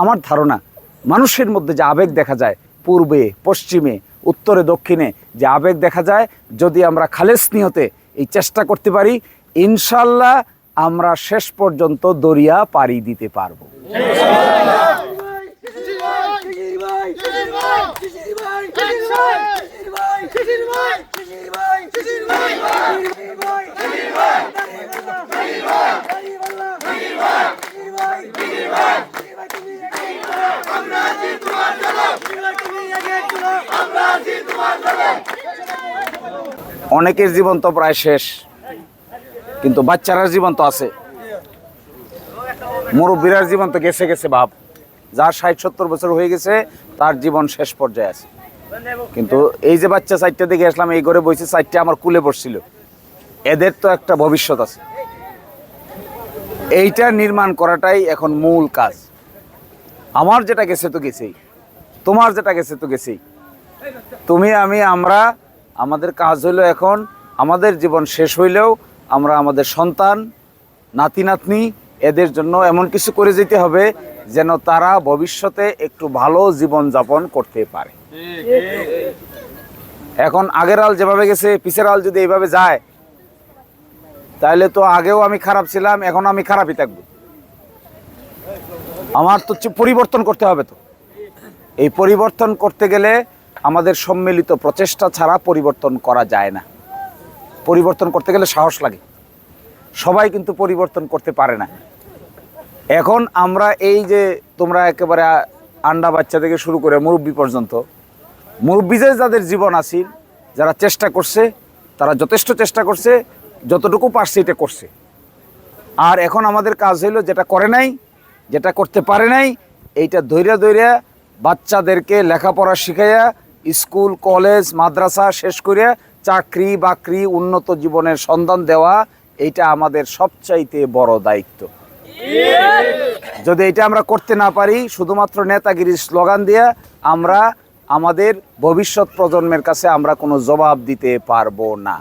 আমার ধারণা, মানুষের মধ্যে যে আবেগ দেখা যায় পূর্বে, পশ্চিমে, উত্তরে, দক্ষিণে, যে আবেগ দেখা যায়, যদি আমরা খালেস নিহতে এই চেষ্টা করতে পারি ইনশাল্লাহ আমরা শেষ পর্যন্ত দরিয়া পাড়ি দিতে পারব। অনেকের জীবন তো প্রায় শেষ, কিন্তু বাচ্চারার জীবন তো আছে। মুরব্বীরার জীবন তো গেছে গেছে ভাব। যার ষাট সত্তর বছর হয়ে গেছে, তার জীবন শেষ পর্যায়ে আছে। কিন্তু এই যে বাচ্চা সাইডটা দিকে আসলাম, এই ঘরে বসে সাইডটা আমার কুলে বসছিল। এদের তো একটা ভবিষ্যৎ আছে। এইটা নির্মাণ করাটাই এখন মূল কাজ। আমার যেটা গেছে তো গেছেই। তোমার যেটা গেছে তো গেছেই। তুমি, আমি, আমরা আমাদের কাজ হইল এখন আমাদের জীবন শেষ হইলেও আমরা আমাদের সন্তান, নাতি, নাতনি এদের জন্য এমন কিছু করে যেতে হবে যেন তারা ভবিষ্যতে একটু ভালো জীবন যাপন করতে পারে। এখন আগের আল যেভাবে গেছে, পিছের আল যদি এইভাবে যায় তাহলে তো আগেও আমি খারাপ ছিলাম, এখন আমি খারাপই থাকব। আমার তো পরিবর্তন করতে হবে তো। এই পরিবর্তন করতে গেলে আমাদের সম্মিলিত প্রচেষ্টা ছাড়া পরিবর্তন করা যায় না। পরিবর্তন করতে গেলে সাহস লাগে। সবাই কিন্তু পরিবর্তন করতে পারে না। এখন আমরা এই যে তোমরা একেবারে আন্ডা বাচ্চা থেকে শুরু করে মুরব্বী পর্যন্ত মুরব্বীদের যাদের জীবন আছে যারা চেষ্টা করছে, তারা যথেষ্ট চেষ্টা করছে, যতটুকু পারছে এটা করছে। আর এখন আমাদের কাজ হইল যেটা করে নাই, যেটা করতে পারে নাই, এইটা ধৈর্য ধৈর্য বাচ্চাদেরকে লেখাপড়া শিখাইয়া স্কুল, কলেজ, মাদ্রাসা শেষ করে চাকরি বাকরি উন্নত জীবনের সন্ধান দেওয়া এটা আমাদের সবচাইতে বড় দায়িত্ব। যদি এটা আমরা করতে না পারি, শুধুমাত্র নেতাগিরির স্লোগান দিয়ে আমরা আমাদের ভবিষ্যৎ প্রজন্মের কাছে আমরা কোনো জবাব দিতে পারব না।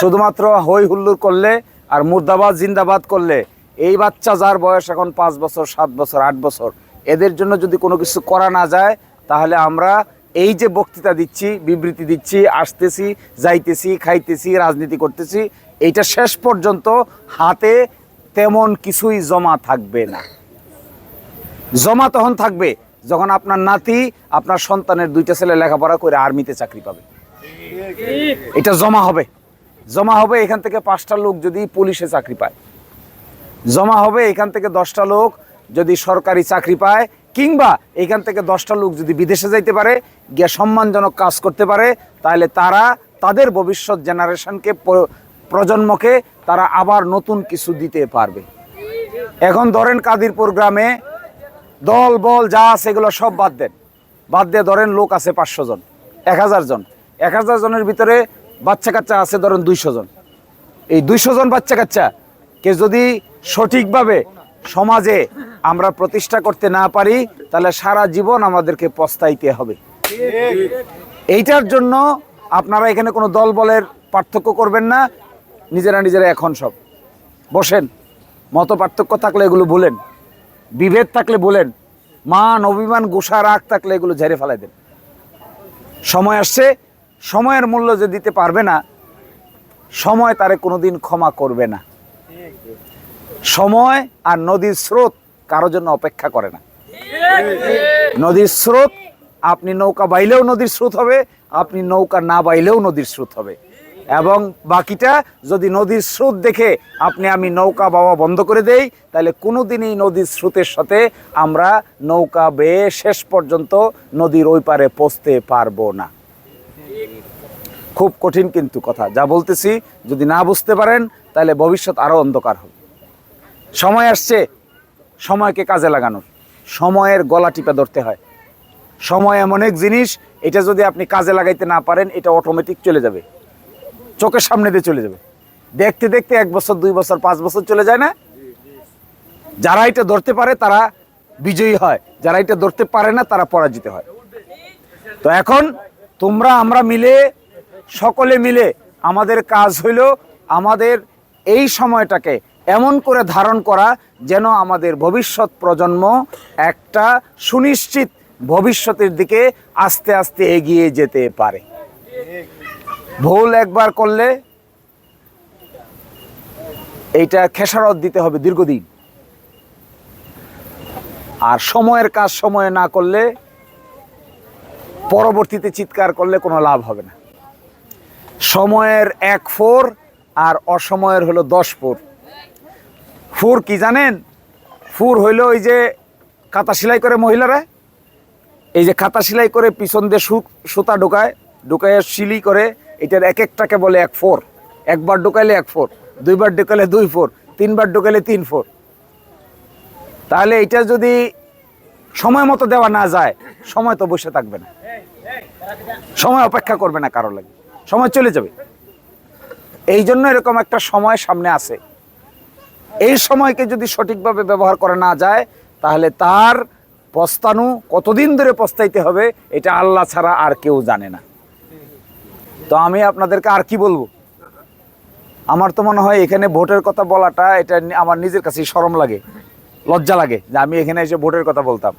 শুধুমাত্র হই হুল্লোড় করলে আর মুর্দাবাদ জিন্দাবাদ করলে এই বাচ্চা যার বয়স এখন পাঁচ বছর, সাত বছর, আট বছর, এদের জন্য যদি কোনো কিছু করা না যায়, তাহলে আমরা এই যে বক্তৃতা দিচ্ছি, বিবৃতি দিচ্ছি, আসতেছি, যাইতেছি, খাইতেছি, রাজনীতি করতেছি এইটা শেষ পর্যন্ত হাতে তেমন কিছুই জমা থাকবে না। জমা তখন থাকবে যখন আপনার নাতি আপনার সন্তানের দুইটা ছেলে লেখাপড়া করে আর্মিতে চাকরি পাবে। এটা জমা হবে। জমা হবে এখান থেকে পাঁচটা লোক যদি পুলিশে চাকরি পায়। জমা হবে এখান থেকে দশটা লোক যদি সরকারি চাকরি পায় কিংবা এখান থেকে দশটা লোক যদি বিদেশে যাইতে পারে, গিয়ে সম্মানজনক কাজ করতে পারে, তাহলে তারা তাদের ভবিষ্যৎ জেনারেশনকে প্রজন্মকে তারা আবার নতুন কিছু দিতে পারবে। এখন ধরেন কাদিরপুর গ্রামে দল, বল, যা আছে এগুলো সব বাদ দেন। বাদ দিয়ে ধরেন লোক আছে পাঁচশো জন, এক হাজার জন। এক হাজার জনের ভিতরে বাচ্চা কাচ্চা আছে ধরেন দুইশো জন। এই দুইশো জন বাচ্চা কাচ্চা, কে যদি সঠিকভাবে সমাজে আমরা প্রতিষ্ঠা করতে না পারি, তাহলে সারা জীবন আমাদেরকে পস্তাইতে হবে। এইটার জন্য আপনারা এখানে কোনো দল বলের পার্থক্য করবেন না, নিজেরা নিজেরা এখন সব। বসেন, মত পার্থক্য থাকলে এগুলো বলেন বিভেদ থাকলে বলেন মান, অভিমান, গোসা, রাগ থাকলে এগুলো ঝেড়ে ফেলাই দেন। সময় আসছে, সময়ের মূল্য যে দিতে পারবে না, সময় তারে কোনোদিন ক্ষমা করবে না। সময় আর নদীর স্রোত কারোর জন্য অপেক্ষা করে না। নদীর স্রোত, আপনি নৌকা বাইলেও নদীর স্রোত হবে, আপনি নৌকা না বাইলেও নদীর স্রোত হবে। এবং বাকিটা, যদি নদীর স্রোত দেখে আপনি আমি নৌকা বাওয়া বন্ধ করে দেই, তাহলে কোনো দিনই নদীর স্রোতের সাথে আমরা নৌকা বেয়ে শেষ পর্যন্ত নদীর ওই পারে পৌঁছতে পারব না। খুব কঠিন কিন্তু কথা। যা বলতেছি, যদি না বুঝতে পারেন, তাহলে ভবিষ্যৎ আরও অন্ধকার হবে। সময় আসছে, সময়কে কাজে লাগানোর। সময়ের গলা টিপে ধরতে হয়। সময় এমন এক জিনিস, এটা যদি আপনি কাজে লাগাইতে না পারেন, এটা অটোমেটিক চলে যাবে। চোখের সামনে দিয়ে চলে যাবে। দেখতে দেখতে এক বছর, দুই বছর, পাঁচ বছর চলে যায় না? যারা এটা ধরতে পারে, তারা বিজয়ী হয়। যারা এটা ধরতে পারে না, তারা পরাজিত হয়। তো এখন তোমরা, আমরা মিলে, সকলে মিলে আমাদের কাজ হইল আমাদের এই সময়টাকে এমন করে ধারণ করা যেন আমাদের ভবিষ্যৎ প্রজন্ম একটা সুনিশ্চিত ভবিষ্যতের দিকে আস্তে আস্তে এগিয়ে যেতে পারে। ভুল একবার করলে এইটা খেসারত দিতে হবে দীর্ঘদিন। আর সময়ের কাজ সময়ে না করলে, পরবর্তীতে চিৎকার করলে কোনো লাভ হবে না। সময়ের এক ফোর আর অসময়ের হলো দশ ফোর ফুর কি জানেন? ফুর হইল ওই যে কাতা সেলাই করে মহিলারা। এই যে খাতা সেলাই করে পিছন দিয়ে সুতা ঢোকায় ঢুকায় সিলি করে, এটার এক একটাকে বলে এক ফোর। একবার ঢুকাইলে এক ফোর, দুইবার ঢুকালে দুই ফোর, তিনবার ঢুকাইলে তিন ফোর। তাহলে এটা যদি সময় মতো দেওয়া না যায়, সময় তো বসে থাকবে না। সময় অপেক্ষা করবে না কারও লাগে। সময় চলে যাবে। এই জন্য এরকম একটা সময় সামনে আছে। এই সময়কে যদি সঠিকভাবে ব্যবহার করা না যায়, তাহলে তার পস্তানু কতদিন ধরে পস্তাইতে হবে, এটা আল্লাহ ছাড়া আর কেউ জানে না। তো আমি আপনাদেরকে আর কি বলব? আমার তো মনে হয় এখানে ভোটের কথা বলাটা, এটা আমার নিজের কাছেই শরম লাগে, লজ্জা লাগে যে আমি এখানে এসে ভোটের কথা বলতাম।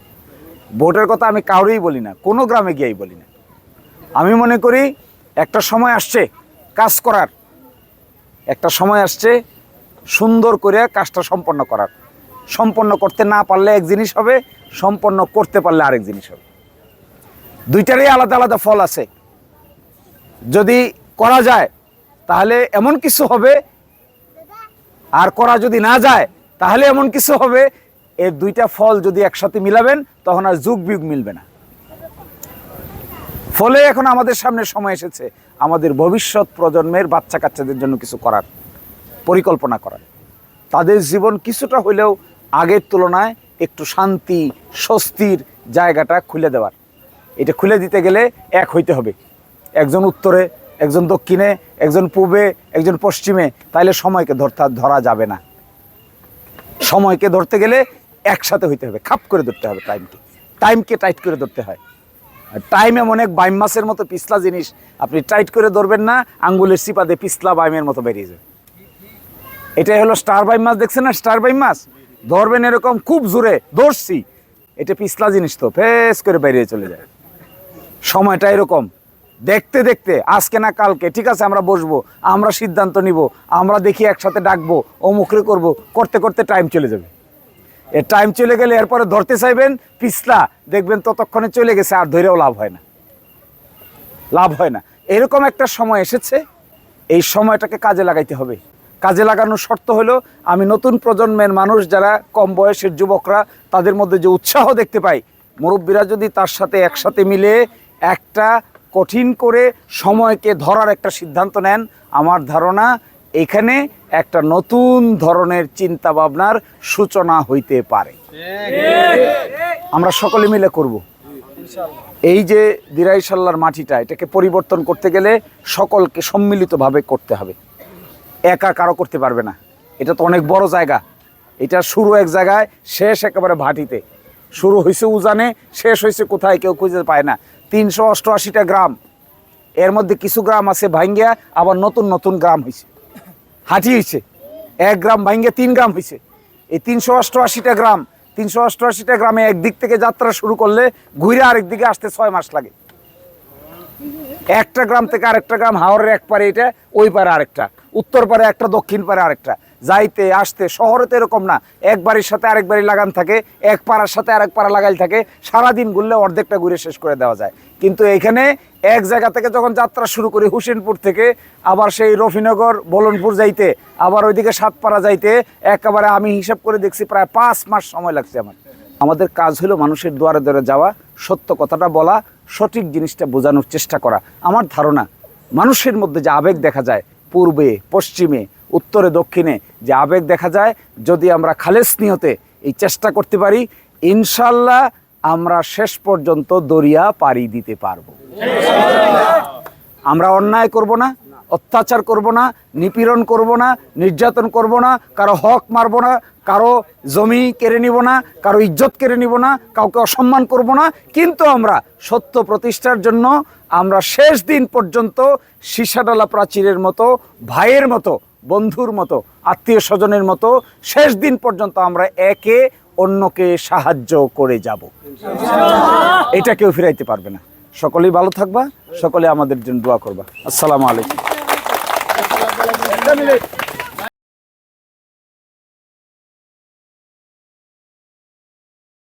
ভোটের কথা আমি কাউরেই বলি না, কোনো গ্রামে গিয়েই বলি না। আমি মনে করি একটা সময় আসছে কাজ করার, একটা সময় আসছে সুন্দর করে কাজটা সম্পন্ন করার সম্পন্ন করতে না পারলে এক জিনিস হবে, সম্পন্ন করতে পারলে আরেক জিনিস হবে। দুইটারই আলাদা আলাদা ফল আছে। যদি করা যায়, তাহলে এমন কিছু হবে, আর করা যদি না যায়, তাহলে এমন কিছু হবে এর দুইটা ফল যদি একসাথে মিলাবেন, তখন আর যুগ বিয়োগ মিলবে না। ফলে এখন আমাদের সামনে সময় এসেছে, আমাদের ভবিষ্যৎ প্রজন্মের বাচ্চা কাচ্চাদের জন্য কিছু করার। পরিকল্পনা করার তাদের জীবন কিছুটা হলেও আগের তুলনায় একটু শান্তি, স্বস্তির জায়গাটা খুলে দেওয়ার। এটা খুলে দিতে গেলে এক হইতে হবে। একজন উত্তরে, একজন দক্ষিণে, একজন পূবে, একজন পশ্চিমে, তাইলে সময়কে ধরতে ধরা যাবে না। সময়কে ধরতে গেলে একসাথে হইতে হবে। খাপ করে ধরতে হবে টাইমকে টাইমকে টাইট করে ধরতে হয়। টাইম এমন এক বাইম মাছের মতো পিছলা জিনিস, আপনি টাইট করে ধরবেন না, আঙ্গুলের সিপাতে পিছলা বাইমের মতো বেরিয়ে যাবে। এটাই হলো স্টার বাইম মাছ, দেখছেন না? স্টার বাইম মাছ? ধরবেন এরকম, খুব জোরে, ধরছি। এটা পিছলা জিনিস তো, ফেস করে বেরিয়ে চলে যায়। সময়টা এরকম। দেখতে দেখতে, আজকে না কালকে, ঠিক আছে, আমরা বসবো, আমরা সিদ্ধান্ত নিব, আমরা দেখি একসাথে ডাকবো অমুখরে করব, করতে করতে টাইম চলে যাবে। এর টাইম চলে গেলে এরপরে ধরতে চাইবেন, পিছলা, দেখবেন ততক্ষণে চলে গেছে, আর ধরেও লাভ হয় না। লাভ হয় না। এরকম একটা সময় এসেছে, এই সময়টাকে কাজে লাগাইতে হবে। কাজে লাগানোর শর্ত হলো, আমি নতুন প্রজন্মের মানুষ যারা কম বয়সের যুবকরা, তাদের মধ্যে যে উৎসাহ দেখতে পাই, মুরব্বীরা যদি তার সাথে একসাথে মিলে একটা কঠিন করে সময়কে ধরার একটা সিদ্ধান্ত নেন, আমার ধারণা এখানে একটা নতুন ধরনের চিন্তা ভাবনার সূচনা হইতে পারে। আমরা সকলে মিলে করব। এই যে দিরাইশাল্লার মাটিটা, এটাকে পরিবর্তন করতে গেলে সকলকে সম্মিলিতভাবে করতে হবে। একা কারও করতে পারবে না। এটা তো অনেক বড় জায়গা। এটা শুরু এক জায়গায়, শেষ একেবারে ভাটিতে। শুরু হয়েছে উজানে, শেষ হয়েছে কোথায় কেউ খুঁজে পায় না। তিনশো অষ্টআশিটা গ্রাম। এর মধ্যে কিছু গ্রাম আছে ভাঙ্গিয়া, আবার নতুন নতুন গ্রাম হয়েছে হাঁটি হয়েছে এক গ্রাম ভাঙ্গে তিন গ্রাম হয়েছে এই তিনশো অষ্টআশিটা গ্রাম, তিনশো অষ্টআশিটা গ্রামে একদিক থেকে যাত্রা শুরু করলে ঘুরে আরেক দিকে আসতে ছয় মাস লাগে। একটা গ্রাম থেকে আরেকটা গ্রাম হাওড়ের এক পারে এটা, ওই পারে আরেকটা। উত্তর পারে একটা, দক্ষিণ পারে আরেকটা। যাইতে, আসতে শহরে তো এরকম না। এক বাড়ির সাথে আরেক বাড়ি লাগান থাকে, এক পাড়ার সাথে আরেক পাড়া লাগাইল থাকে, সারাদিন ঘুরলে অর্ধেকটা ঘুরে শেষ করে দেওয়া যায়। কিন্তু এইখানে এক জায়গা থেকে যখন যাত্রা শুরু করি হুসেনপুর থেকে, আবার সেই রফিনগর, বলনপুর যাইতে, আবার ওইদিকে সাতপাড়া যাইতে, একেবারে আমি হিসাব করে দেখছি প্রায় পাঁচ মাস সময় লাগছে আমার। আমাদের কাজ হলো মানুষের দুয়ারে দুয়ারে যাওয়া, সত্য কথাটা বলা, সঠিক জিনিসটা বোঝানোর চেষ্টা করা। আমার ধারণা, মানুষের মধ্যে যে আবেগ দেখা যায় পূর্বে, পশ্চিমে, উত্তরে, দক্ষিণে যে আবেগ দেখা যায়, যদি আমরা খালেস নিহতে এই চেষ্টা করতে পারি ইনশাল্লাহ আমরা শেষ পর্যন্ত দরিয়া পাড়ি দিতে পারব। আমরা অন্যায় করব না, অত্যাচার করব না, নিপীড়ন করব না, নির্যাতন করব না, কারও হক মারব না, কারও জমি কেড়ে নিব না, কারও ইজ্জত কেড়ে নিব না, কাউকে অসম্মান করব না, কিন্তু আমরা সত্য প্রতিষ্ঠার জন্য আমরা শেষ দিন পর্যন্ত সীসাডালা প্রাচীরের মতো, ভাইয়ের মতো, বন্ধুর মতো, আত্মীয় স্বজনের মতো শেষ দিন পর্যন্ত আমরা একে অন্যকে সাহায্য করে যাব। এটা কেউ ফিরাইতে পারবে না। সকলেই ভালো থাকবা, সকলে আমাদের জন্য দোয়া করবা। আসসালামু আলাইকুম।